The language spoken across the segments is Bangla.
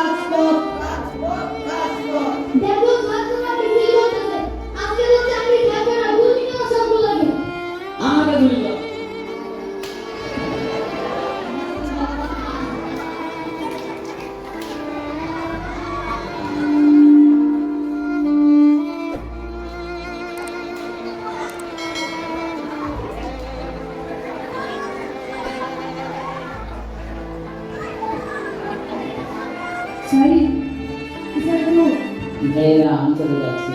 রাজপথ সরি মেয়েরা আমি চলে যাচ্ছি।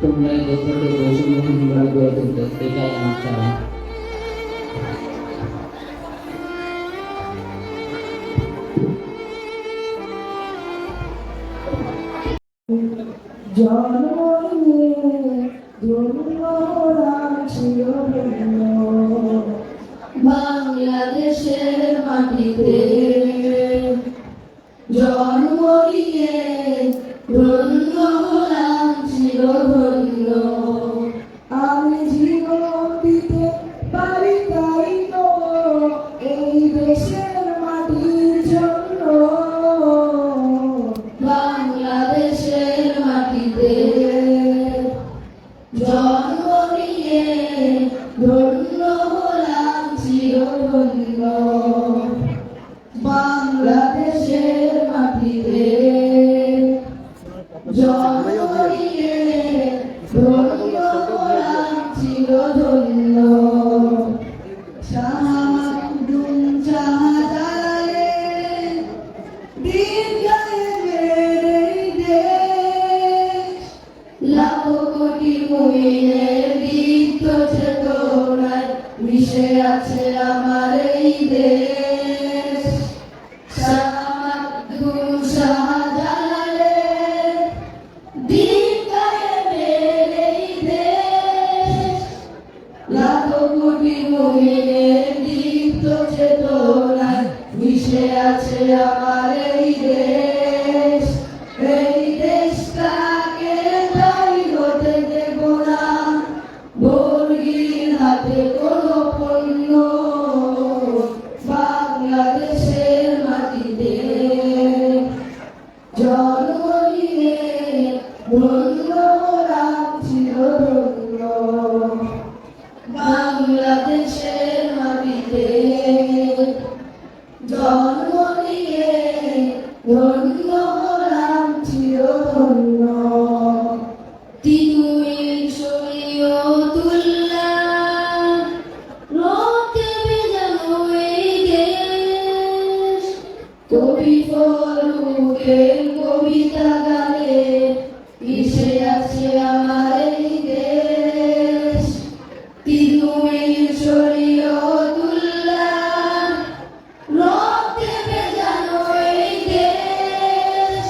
তোমরা এই বৈষম্যহীন এটাই আমার চাওয়া। জন্ম নিয়ে জন্ম নিয়ে ধন্য হলাম চিরধন্য আমি চিরধন্য লাখো কোটি মুমিনের দীপ্ত চেতনায় মিশে আছে লাখো কোটি মুমিনের দীপ্ত চেতনায় মিশে আছে আমার কবি ফরুকের কবিতা গানে মিশে আছে আমার এই দেশ। তিনুই শরীয়তুল্লাহ রক্তে ভেজানো এই দেশ।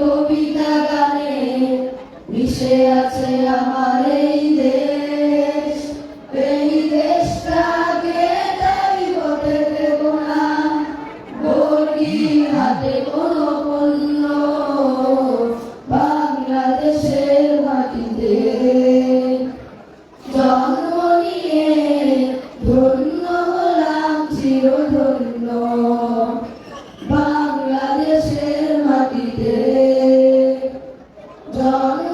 কবিতা গানে মিশে আছে বাংলাদেশের মাটিতে জন্ম নিয়ে ধন্য হলাম চিরধন্য। বাংলাদেশের মাটিতে জন্ম